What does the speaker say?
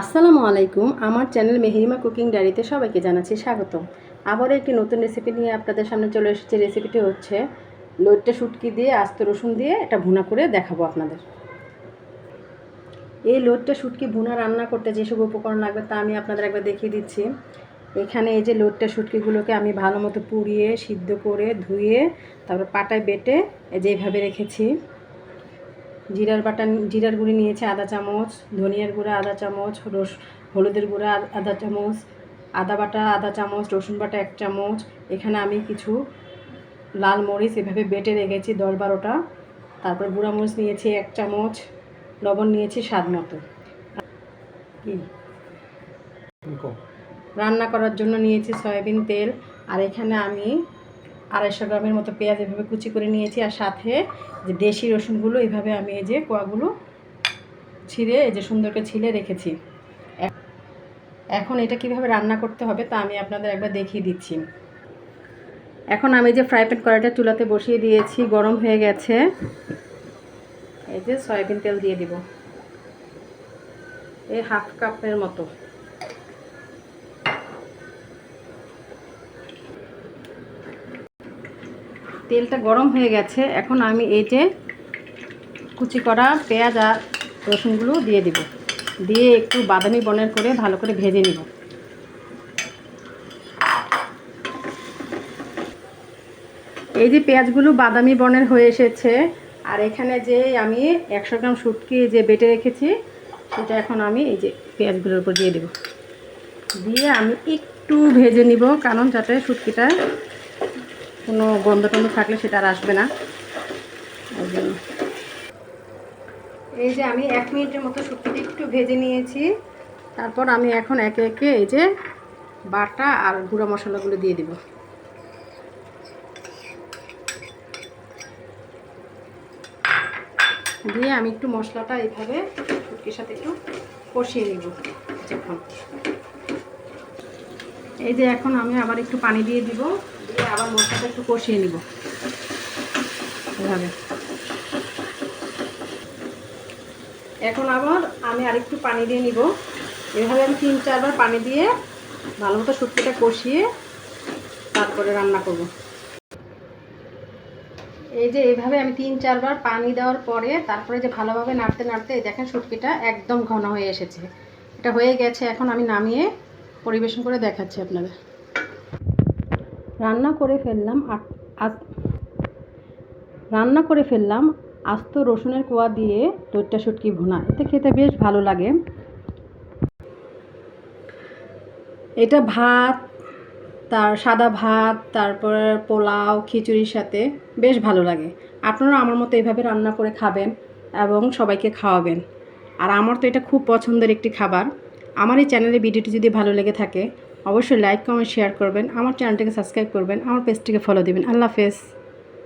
আসসালামু আলাইকুম। আমার চ্যানেল মেহিরিমা কুকিং ডায়েরিতে সবাইকে জানাচ্ছি স্বাগতম। আবারও একটি নতুন রেসিপি নিয়ে আপনাদের সামনে চলে এসেছে। রেসিপিটি হচ্ছে লোটটা শুটকি দিয়ে, আস্ত রসুন দিয়ে এটা ভুনা করে দেখাবো আপনাদের। এই লোটটা শুটকি ভুনা রান্না করতে যেসব উপকরণ লাগবে তা আমি আপনাদের একবার দেখিয়ে দিচ্ছি। এখানে এই যে লোটটা শুটকিগুলোকে আমি ভালো মতো পুড়িয়ে, সিদ্ধ করে, ধুয়ে, তারপর পাটায় বেটে এই যে এইভাবে রেখেছি। জিরার বাটা জিরার গুঁড়ি নিয়েছে আধা চামচ ধনিয়ার গুঁড়া আধা চামচ রস হলুদের গুঁড়া আধ- চামচ আদা বাটা আধা চামচ রসুন বাটা এক চামচ। এখানে আমি কিছু লাল মরিচ এভাবে বেটে রেখেছি দশ বারোটা। তারপর গুঁড়া মরিচ নিয়েছি এক চামচ লবণ নিয়েছি স্বাদ মতো। কি। রান্না করার জন্য নিয়েছি সয়াবিন তেল। আর এখানে আমি আড়াইশো গ্রামের মতো পেঁয়াজ এভাবে কুচি করে নিয়েছি আর সাথে যে দেশি রসুনগুলো এইভাবে আমি এই যে কোয়াগুলো ছিঁড়ে, এই যে সুন্দর করে ছিলে রেখেছি। এখন এটা কীভাবে রান্না করতে হবে তা আমি আপনাদের একবার দেখিয়ে দিচ্ছি। এখন আমি যে ফ্রাই প্যান কড়াইটা চুলাতে বসিয়ে দিয়েছি, গরম হয়ে গেছে। এই যে সয়াবিন তেল দিয়ে দিব। এই হাফ কাপের মতো। তেলটা গরম হয়ে গেছে, এখন আমি এই যে কুচি করা পেঁয়াজ আর রসুনগুলো দিয়ে দিব। দিয়ে একটু বাদামি বনের করে ভালো করে ভেজে নিব। এই যে পেঁয়াজগুলো বাদামি বনের হয়ে এসেছে, আর এখানে যে আমি একশো গ্রাম শুটকি যে বেটে রেখেছি, সেটা এখন আমি এই যে পেঁয়াজগুলোর উপর দিয়ে দেব। দিয়ে আমি একটু ভেজে নিব, কারণ যাতে শুটকিটা কোনো গন্ধ টন্ধ থাকলে সেটা আর আসবে না। এই যে আমি এক মিনিটের মতো শুটকিটা একটু ভেজে নিয়েছি। তারপর আমি এখন একে একে এই যে বাটা আর গুঁড়ো মশলাগুলো দিয়ে দিব। দিয়ে আমি একটু মশলাটা এইভাবে শুটকির সাথে একটু কষিয়ে নিব যখন এই যে এখন আমি আবার একটু পানি দিয়ে দিব। দিয়ে আবার মশলাটা একটু কষিয়ে নিব। এভাবে। এখন আবার আমি আরেকটু পানি দিয়ে নিব। এভাবে আমি তিন, চারবার পানি দিয়ে ভালো মতো শুটকিটা কষিয়ে তারপরে রান্না করব। এই যে এইভাবে আমি তিন, চারবার পানি দেওয়ার পরে তারপরে যে ভালোভাবে নাড়তে নাড়তে দেখেন শুটকিটা একদম ঘন হয়ে এসেছে। এটা হয়ে গেছে, এখন আমি নামিয়ে পরিবেশন করে দেখাচ্ছি আপনাদের। রান্না করে ফেললাম রান্না করে ফেললাম আস্ত রসুনের কোয়া দিয়ে দইটা শুটকি ভুনা। এতে খেতে বেশ ভালো লাগে। এটা ভাত, তার সাদা ভাত, তারপর পোলাও, খিচুড়ির সাথে বেশ ভালো লাগে। আপনারা আমার মতো এইভাবে রান্না করে খাবেন এবং সবাইকে খাওয়াবেন। আর আমার তো এটা খুব পছন্দের একটি খাবার। আমার এই চ্যানেলের ভিডিওটি যদি ভালো লেগে থাকে অবশ্যই লাইক কমেন্ট শেয়ার করবেন। আমার চ্যানেলটিকে সাবস্ক্রাইব করবেন। আমার পেজটিকে ফলো দেবেন। আল্লাহ হাফেজ।